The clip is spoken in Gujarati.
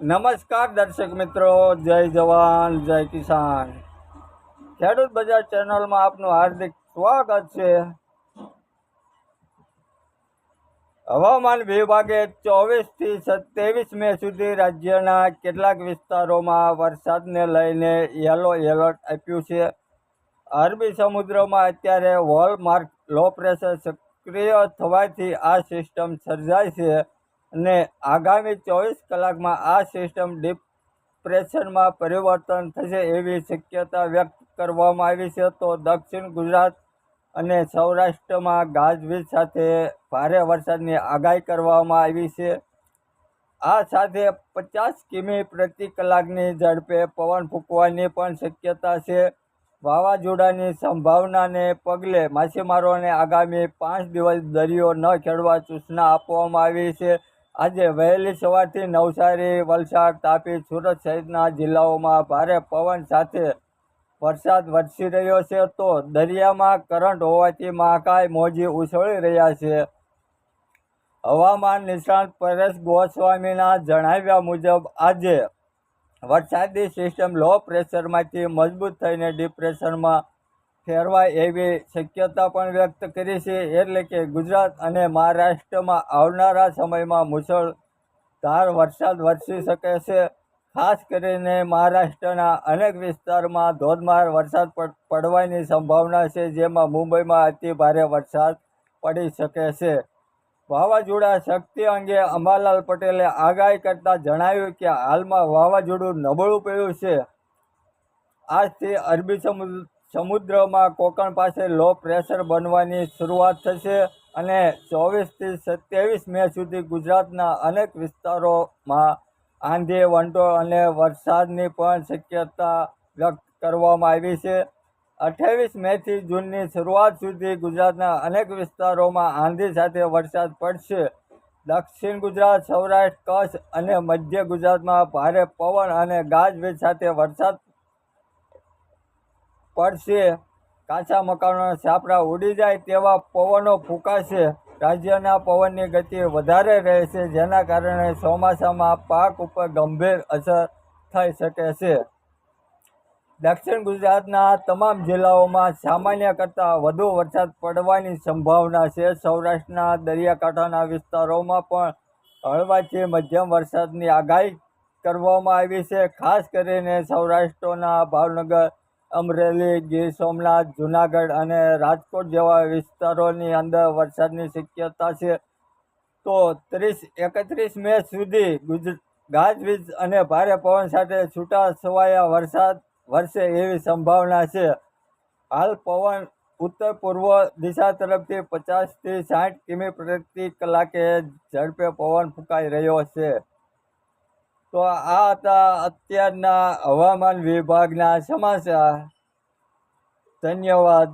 નમસ્કાર દર્શક મિત્રો, જય જવાન, જય કિસાન. ખેડૂત બજાર ચેનલમાં આપનું હાર્દિક સ્વાગત છે. હવામાન વિભાગે ચોવીસથી સત્યાવીસ મે સુધી રાજ્યના કેટલાક વિસ્તારોમાં વરસાદને લઈને યલો એલર્ટ આપ્યું છે. અરબી સમુદ્રમાં અત્યારે વોલમાર્ક લો પ્રેશર સક્રિય થવાથી આ સિસ્ટમ સર્જાય છે. અને આગામી ચોવીસ કલાકમાં આ સિસ્ટમ ડિપ્રેશનમાં પરિવર્તન થશે એવી શક્યતા વ્યક્ત કરવામાં આવી છે. તો દક્ષિણ ગુજરાત અને સૌરાષ્ટ્રમાં ગાજવીજ સાથે ભારે વરસાદની આગાહી કરવામાં આવી છે. આ સાથે પચાસ કિમી પ્રતિ કલાકની ઝડપે પવન ફૂંકવાની પણ શક્યતા છે. વાવાઝોડાની સંભાવનાને પગલે માછીમારોને આગામી પાંચ દિવસ દરિયો ન ખેડવા સૂચના આપવામાં આવી છે. આજે વહેલી સવારથી નવસારી, વલસાડ, તાપી, સુરત સહિતના જિલ્લાઓમાં ભારે પવન સાથે વરસાદ વરસી રહ્યો છે તો દરિયામાં કરંટ હોવાથી મહાકાય મોજી ઉછળી રહ્યા છે. હવામાન નિષ્ણાત પરેશ ગોસ્વામીના જણાવ્યા મુજબ આજે વરસાદી સિસ્ટમ લો પ્રેશરમાંથી મજબૂત થઈને ડિપ્રેશનમાં ફેરવાય એવી શક્યતા પણ વ્યક્ત કરી છે. એટલે કે ગુજરાત અને મહારાષ્ટ્રમાં આવનારા સમયમાં મુશળધાર વરસાદ વરસી શકે છે. ખાસ કરીને મહારાષ્ટ્રના અનેક વિસ્તારમાં ધોધમાર વરસાદ પડ- પડવાની સંભાવના છે, જેમાં મુંબઈમાં અતિ ભારે વરસાદ પડી શકે છે. વાવાઝોડા શક્તિ અંગે અંબાલાલ પટેલે આગાહી કરતાં જણાવ્યું કે હાલમાં વાવાઝોડું નબળું પડ્યું છે. આજથી અરબી સમુદ્ર સમુદ્રમાં કોકણ પાસે લો પ્રેશર બનવાની શરૂઆત થશે અને ચોવીસથી સત્યાવીસ મે સુધી ગુજરાતના અનેક વિસ્તારોમાં આંધી, વંટો અને વરસાદની પણ શક્યતા વ્યક્ત કરવામાં આવી છે. અઠ્યાવીસ મેથી જૂનની શરૂઆત સુધી ગુજરાતના અનેક વિસ્તારોમાં આંધી સાથે વરસાદ પડશે. દક્ષિણ ગુજરાત, સૌરાષ્ટ્ર, કચ્છ અને મધ્ય ગુજરાતમાં ભારે પવન અને ગાજવીજ સાથે વરસાદ પડશે. કાચા મકાનોના છાપરા ઉડી જાય તેવા પવનો ફૂંકાશે. રાજ્યના પવનની ગતિ વધારે રહેશે, જેના કારણે ચોમાસામાં પાક ઉપર ગંભીર અસર થઈ શકે છે. દક્ષિણ ગુજરાતના તમામ જિલ્લાઓમાં સામાન્ય કરતાં વધુ વરસાદ પડવાની સંભાવના છે. સૌરાષ્ટ્રના દરિયાકાંઠાના વિસ્તારોમાં પણ હળવાથી મધ્યમ વરસાદની આગાહી કરવામાં આવી છે. ખાસ કરીને સૌરાષ્ટ્રના ભાવનગર અમરેલી, ગીર સોમનાથ, જુનાગઢ અને રાજકોટ જેવા વિસ્તારોની અંદર વરસાદની શક્યતા છે. તો ત્રીસ એકત્રીસ મે સુધી ગુજરાત ગાજવીજ અને ભારે પવન સાથે છૂટા છવાયા વરસાદ વરસે એવી સંભાવના છે. હાલ પવન ઉત્તર પૂર્વ દિશા તરફથી પચાસથી સાઠ કિમી પ્રતિ કલાકે ઝડપે પવન ફૂંકાઈ રહ્યો છે. તો આ હતા અત્યારના હવામાન વિભાગના સમાચાર. ધન્યવાદ.